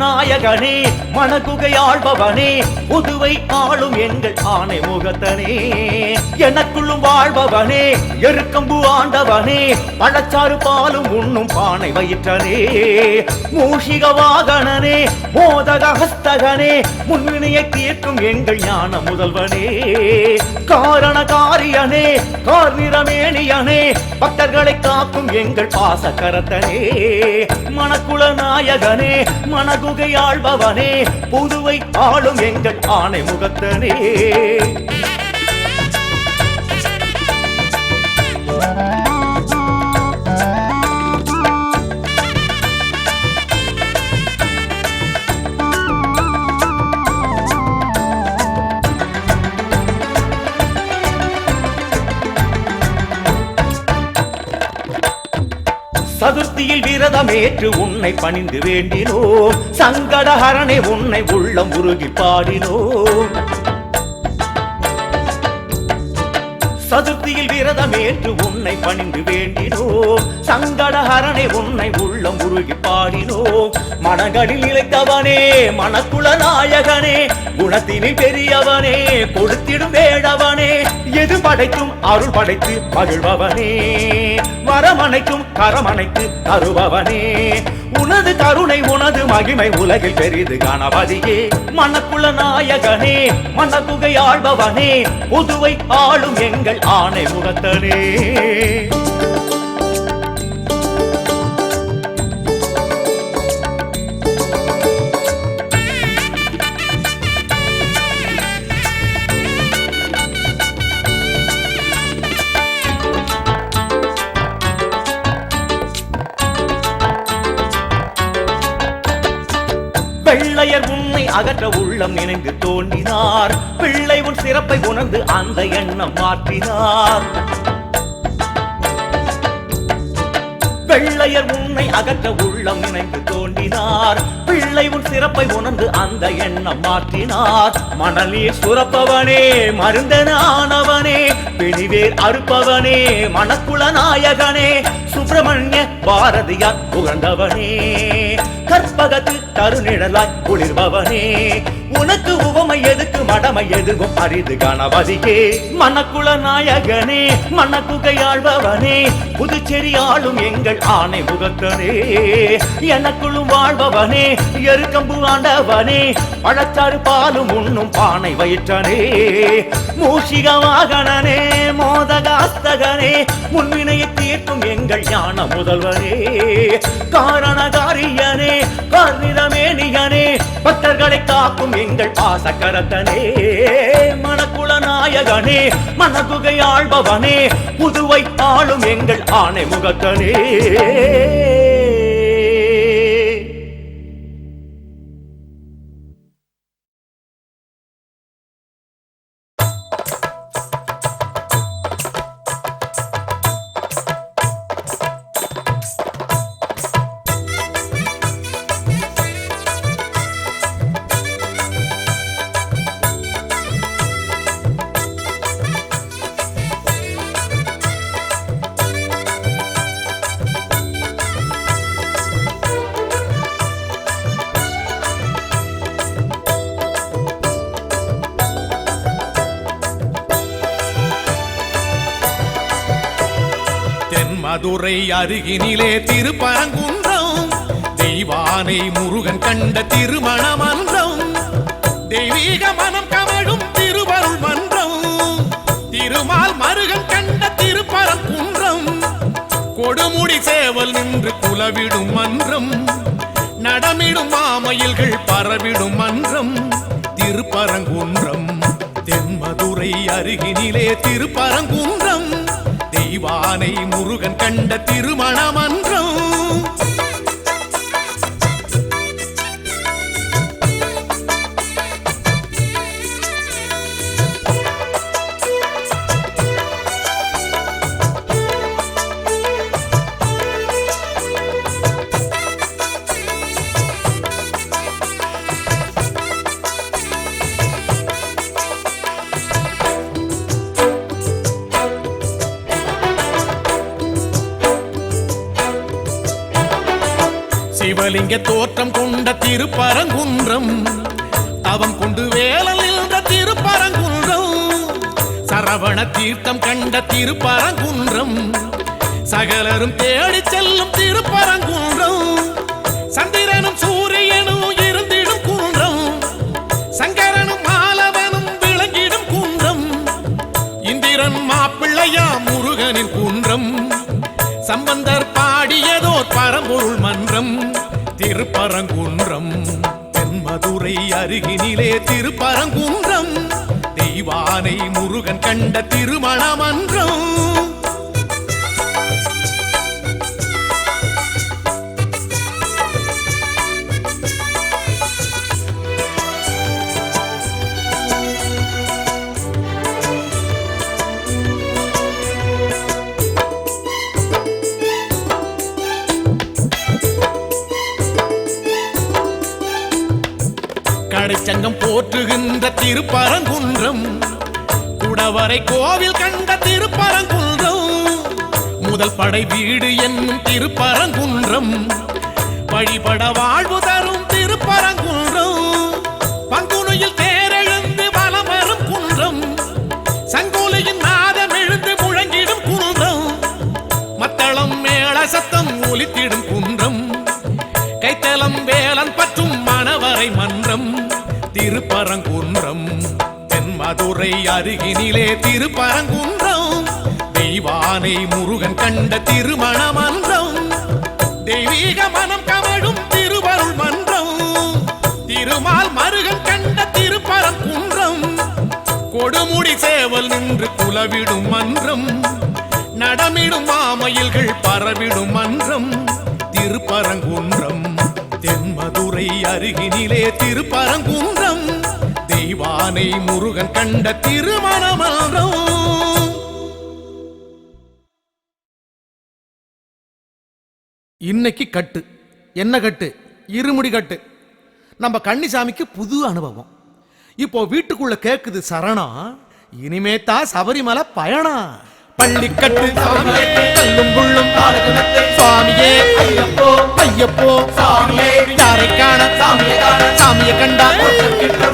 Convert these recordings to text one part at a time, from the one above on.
நாயகனே மணகுகை ஆள்பவனே புதுவை ஆளும் எங்கள் ஆணை முகத்தனே. எனக்குள்ளும் வாழ்பவனே எருக்கம்பு ஆண்டவனே பழச்சாறு பாலும் உண்ணும் பானை வயிற்றனே. மூஷிக வாகனனே மோதக ஹஸ்தகனே முன்வினையை தீர்க்கும் எங்கள் ஞான முதல்வனே. காரண காரியனே கார்நிறமேனியனே பக்தர்களை காக்கும் எங்கள் பாசக்கரத்தனே. மணக்குள நாயகனே மணகுகை ஆள்பவனே புதுவை ஆளும் எங்கள் ஆணை முகத்தனே சதுர்த்தியில் விரதமேற்று உன்னை பணிந்து வேண்டினோ சங்கடஹரணே உன்னை உள்ளம் உருகி பாடினோ. சதுர்த்தியில் விரதமேற்று உன்னை பணிந்து வேண்டினோ சங்கடஹரணே உன்னை உள்ளம் உருகி பாடினோ. மனங்களில் இழைத்தவனே மனக்குள நாயகனே குணத்தினில் பெரியவனே கொடுத்திடும் வேடவனே எது படைக்கும் அருள் படைத்து மகிழ்பவனே. வரமணைக்கும் கரமணைத்து தருபவனே. உனது கருணை உனது மகிமை உலகில் பெரிது கணபதியே மனக்குள நாயகனே மனகுகை ஆள்பவனே. புதுவை ஆளும் எங்கள் ஆணை முகத்தனே. அகற்ற உள்ளம் நினைந்து தோன்றினார். பிள்ளை உன் சிறப்பை உணர்ந்து அந்த எண்ணம் மாற்றினார். வெள்ளையர் உன்னை அகற்ற உள்ளம் இணைந்து தோன்றினார். பிள்ளை உன் சிறப்பை உணர்ந்து அந்த எண்ணம் மாற்றினார். மணலீர் சுரப்பவனே மருந்தனானவனே பிணிவேர் அறுப்பவனே மணக்குள நாயகனே சுப்பிரமணிய பாரதியார் புகழ்ந்தவனே. கற்பகத்தில் தருநிழலாய் குளிர்பவனே. உனக்கு உவமை எதுக்கு? மடமை எதுவும் அரிது கணபதியே மணக்குள நாயகனே மணக்குகையாழ்பவனே புதுச்சேரி ஆளும் எங்கள் ஆணை முகத்தனே. எனக்குள்ளும் வாழ்பவனே எருக்கம்பு ஆண்டவனே. பழச்சாறு பாலும் உண்ணும் பானை வயிற்றனே. மூஷிக வாகனனே மோதகாஸ்தகனே. முன்வினையை தீர்க்கும் எங்கள் ஞான முதல்வனே. காரணகாரியனே கார்நிறமேனியனே பக்தர்களை காக்கும் எங்கள் பாசக்கரத்தனே மணக்குள நாயகனே மணகுகை ஆள்பவனே புதுவை ஆளும் எங்கள் ஆணை முகத்தனே மதுரை அருகினிலே திருப்பரங்குன்றம். தெய்வானை முருகன் கண்ட திருமண மன்றம் தெய்வீக மனம் கமழும் திருவருள் மன்றம். திருமால் மருகன் கண்ட திருப்பரங்குன்றம். கொடுமுடி சேவல் நின்று குலவிடும் மன்றம். நடமிடும் மாமயில்கள் பரவிடும் மன்றம். திருப்பரங்குன்றம். தென்மதுரை அருகினிலே திருப்பரங்குன்றம். தெய்வானை முருகன் கண்ட திருமண மன்றம் தோற்றம் கொண்ட திருப்பரங்குன்றம். தவம் கொண்டு வேலல் நின்ற திருப்பரங்குன்றம். சரவண தீர்த்தம் கண்ட திருப்பரங்குன்றம். சகலரும் தேடி செல்லும் திருப்பரங்குன்றம். திருப்பரங்குன்றம். தென்மதுரை அருகினிலே திருப்பரங்குன்றம். தெய்வானை முருகன் கண்ட திருமணமன்றம். திருப்பரங்குன்றம். குடவரை கோவில் கண்ட திருப்பரங்குன்றம். முதல் படை வீடு என்னும் திருப்பரங்குன்றம். வழிபட வாழ்வு தென்மதுரை அருகினிலே திருப்பரங்குன்றம் தெய்வானை முருகன் கண்ட திருமண மன்றம் தெய்வீக மனம் கமழும் திருவருள் மன்றம் திருமால் மருகன் கண்ட திருப்பரங்குன்றம் கொடுமுடி சேவல் நின்று குலவிடும் மன்றம் நடமிடும் மாமயில்கள் பரவிடும் மன்றம் திருப்பரங்குன்றம் தென்மதுரை அருகினிலே திருப்பரங்குன்றம். தெய்வானை முருகன் கண்ட திருமண இன்னைக்கு கட்டு. என்ன கட்டு? இருமுடி கட்டு. நம்ம கன்னிசாமிக்கு புது அனுபவம். இப்போ வீட்டுக்குள்ள கேக்குது சரணம் இனிமே தான் சபரிமலை பயணம். பள்ளிக்கட்டு கல்லும் புள்ளும் சுவாமியே ஐயப்போ ஐயப்போ. சாமியே யாரை காண? சாமியை காண? சாமியை கண்டா?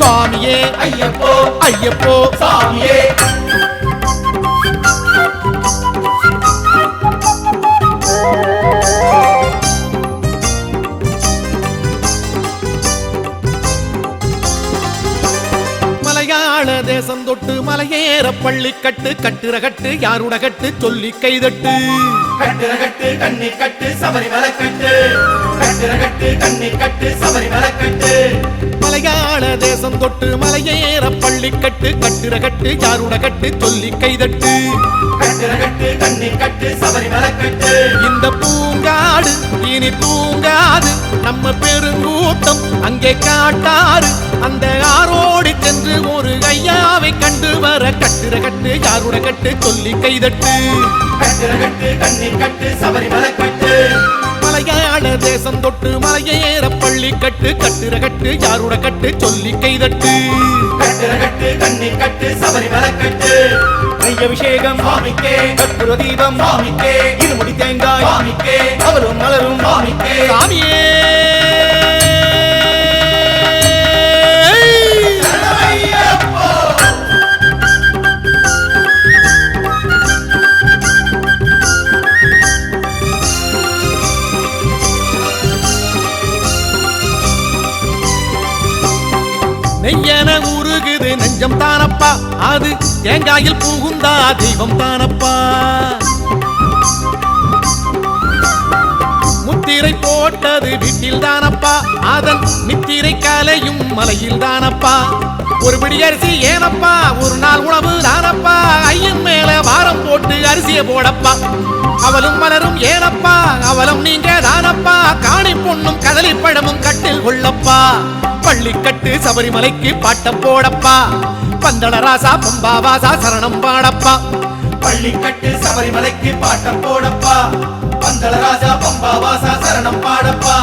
சுவாமியே ஐயப்போ ஐயப்போ. சாமியே. தொட்டு மலையேற பள்ளிக்கட்டு கட்டுற கட்டு யாருட கட்டு சொல்லி கைதட்டு. கட்டுற கட்டு கண்ணி கட்டு சபரிமலை கட்டு. கட்டுற கட்டு கண்ணி கட்டு சபரிமலை கட்டு. மலையாள தேசம் தொட்டு மலையேற பள்ளிக்கட்டு கட்டுற கட்டு யாருட கட்டு சொல்லி கைதட்டு. கட்டுற கட்டு கண்ணி கட்டு சபரிமலை கட்டு. இந்த நாடு இனி தூங்காது. நம்ம பெருங்கூட்டம் அங்கே காட்டாரு அந்த ஆரோடு சென்று ஒரு கையாவை கண்டு வர கட்டுற கட்டு யாருட கட்டு சொல்லி கைதட்டு. கட்டுற கட்டு கண்ணி கட்டு சபரிமலை கட்டு. மலையாள தேசம் தொட்டு மலையேற பள்ளி கட்டு. கட்டுற கட்டு யாருட கட்டு சொல்லி கைதட்டு. கட்டுற கட்டு கண்ணி கட்டு சபரிமலை கட்டு. அபிஷேகம். சுவாமிக்கே கற்பூர தீபம். இருமுடி தேங்காய். அவரும் மலரும். சாமியே. நெய்யன உருகுது நெஞ்சம் தானப்பா. அது தேங்காயில் புகுந்தா தெய்வம் தானப்பா. முத்திரை போட்டது வீட்டில் தானப்பா. அதன் நித்திரை கலையும் மலையில் தானப்பா. ஒரு பிடி அரிசி ஏனப்பா ஒரு நாள் உணவு தானப்பா. ஐயன் மேல வாரம் போட்டு அரிசியை போடப்பா. அவளும் மலரும் ஏனப்பா அவளும் நீங்க தானப்பா. காணி பொண்ணும் கதலி பழமும் கட்டில் கொள்ளப்பா. பள்ளிக்கட்டு சபரிமலைக்கு பாட்டம் போடப்பா. பந்தள ராசா பம்பாவாசா சரணம் பாடப்பா. பள்ளிக்கட்டு சபரிமலைக்கு பாட்டம் போடப்பா. பந்தள ராஜா பம்பா வாசா சரணம் பாடப்பா.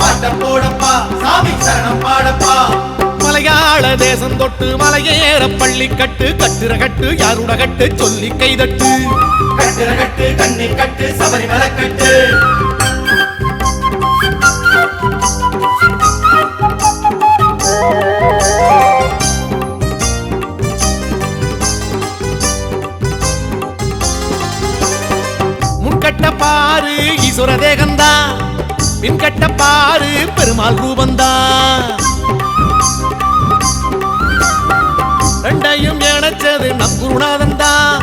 பாட்டம் போடப்பா. சாமி சரணம் பாடப்பா. மலையாள தேசம் தொட்டு மலையேற பள்ளி கட்டு கட்டுற கட்டு யாருட கட்டு சொல்லி கைதட்டு. கட்டுற கட்டு கண்ணி கட்டு சபரிமலை கட்டு கட்ட பாரு பெருமாள் ரூபந்தான் ரெண்டையும் இணைச்சது நம் குருநாதன் தான்.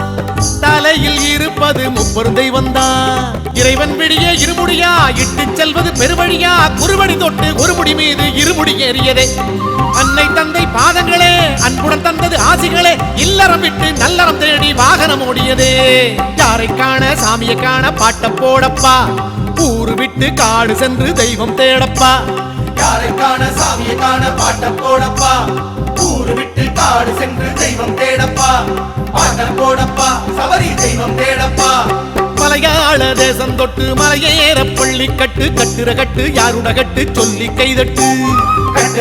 தலையில் இருப்பது முப்பெரும் தெய்வந்தான் இறைவன் விடிய இருமுடியா இட்டு செல்வது பெருவழியா குறுவடி தொட்டு ஒருமுடி மீது இருமுடி ஏறியதே. அன்னை தந்தை பாதங்களே அன்புடன் தந்தது ஆசைகளே இல்லறம் விட்டு நல்லறம் தேடி வாகனம் ஓடியதே. யாரை காண சாமியை காண பாட்ட போடப்பா. ஊரு விட்டு காடு சென்று தெய்வம் தேடப்பா. யாரை காண சாமியை காண பாட்டம் போடப்பா. ஊரு விட்டு காடு சென்று தெய்வம் தேடப்பா. பாட்டம் போடப்பா சபரி தெய்வம் தேடப்பா. மலையாள தேசம் தொட்டு மலையேற பள்ளி கட்டு கட்டுற கட்டு யாருட கட்டு சொல்லி கைதட்டு.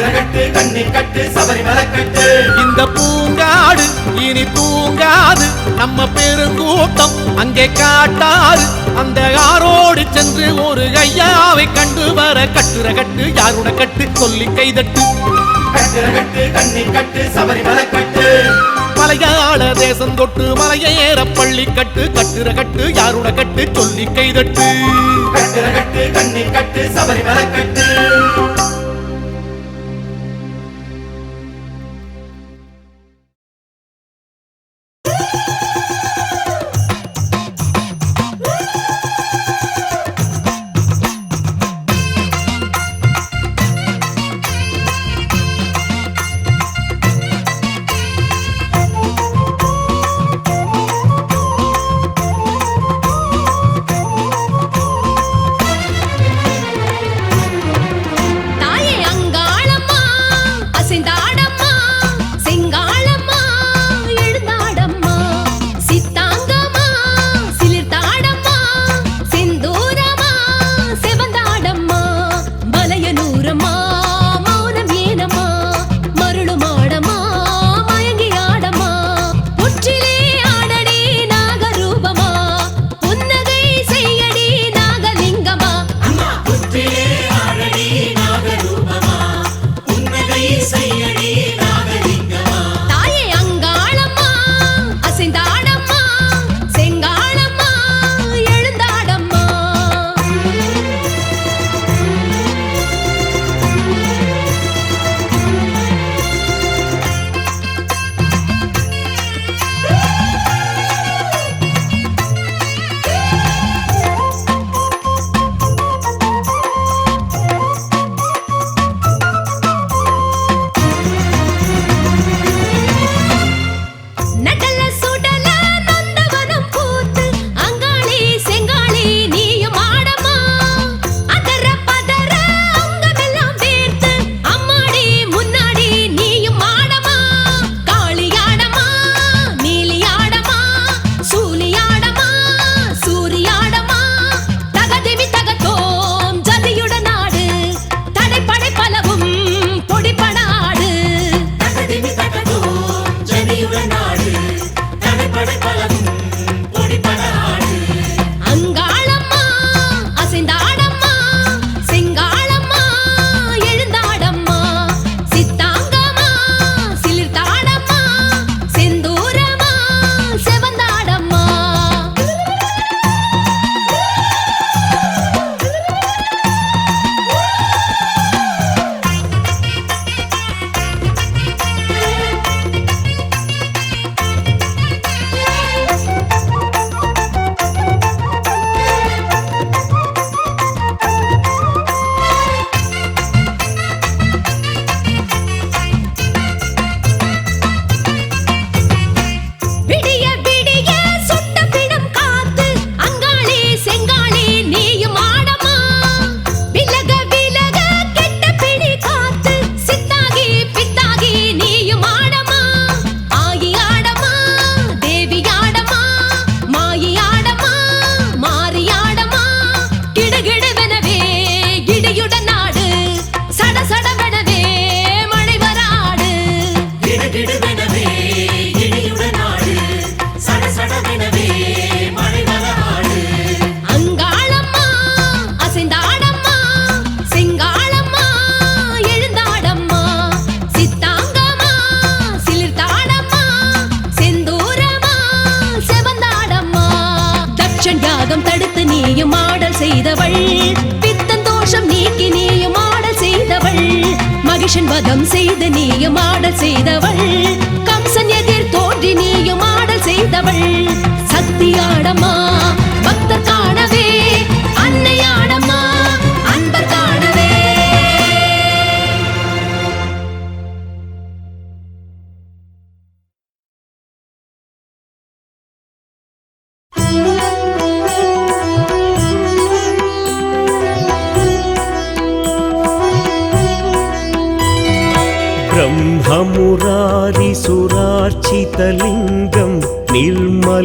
கட்டுற கட்டு கண்ணி கட்டு சபரிமலை கட்டு இந்த பூங்காடு இனி தூங்காது நம்ம பெருங்கூட்டம் அங்கே காட்டாறு. அந்த ஆரோடு சென்று ஒரு ஐயாவை கண்டு வர கட்டுற கட்டு யாருட கட்டு சொல்லி கைதட்டு. கட்டுற கட்டு கண்ணி கட்டு சபரிமலை கட்டு மலையாள தேசம் தொட்டு மலையேற பள்ளி கட்டு கட்டுற கட்டு யாருட கட்டு சொல்லி கைதட்டு. கட்டுற கட்டு கண்ணி கட்டு சபரிமலை கட்டு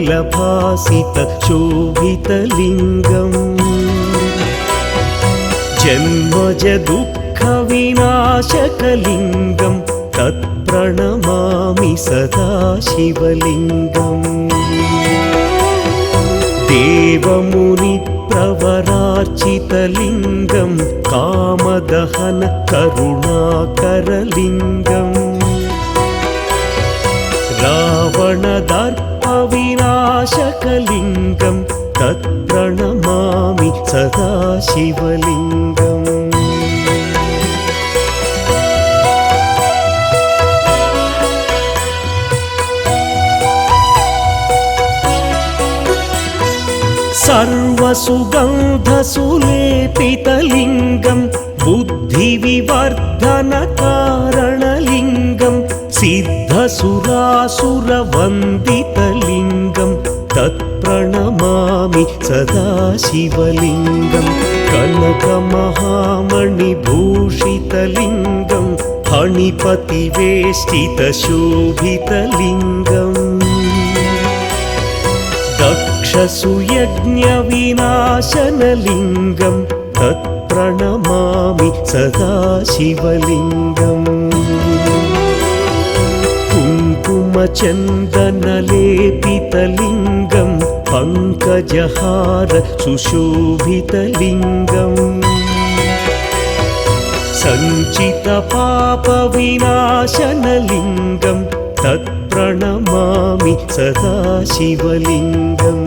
निर्मलभासितशोभितलिङ्गम् जन्मज दुःखविनाशकलिङ्गं तत्प्रणमामि सदा शिवलिङ्गम् देवमुनिप्रवरार्चितलिङ्गं कामदहन करुणाकरलिङ्गम् रावणदर्पविनाशकलिङ्गं तत्प्रणमामि सदा शिवलिङ्गम् सर्वसुगन्धसुलेपितलिङ्गं बुद्धिविवर्धनकारणलिङ्गं सिद्धसुरासुरवन्दितलिङ्गं सदा सदाशिवलिङ्गं कनकमहामणिभूषितलिङ्गं फणिपतिवेष्टितशोभितलिङ्गम्। दक्षसुयज्ञविनाशनलिङ्गं तत्प्रणमामि सदाशिवलिङ्गम्। शिवलिङ्गम् कुङ्कुमचन्दनलेपितलिङ्गं पङ्कजहार सुशोभितलिङ्गम् सञ्चितपापविनाशनलिङ्गं तत्प्रणमामि सदा शिवलिङ्गम्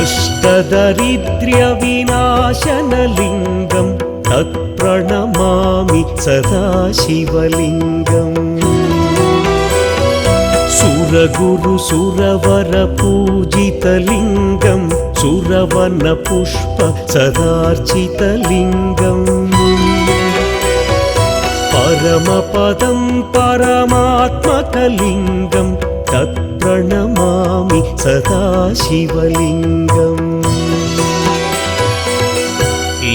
अष्टदरिद्र्यविनाशनलिङ्गं तत्प्रणमामि सदा शिवलिङ्गम् सुरगुरुसुरवरपूजितलिङ्गं सुरवनपुष्प सदार्चितलिङ्गम् परमपदं परमात्मकलिङ्गं तत्प्रणमामि सदा शिवलिङ्गम्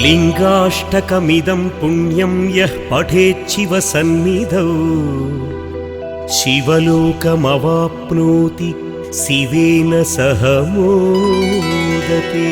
लिङ्गाष्टकमिदं पुण्यं यः पठेच्छिवसन्निधौ शिवलोकमवाप्नोति शिवेन सह मोदते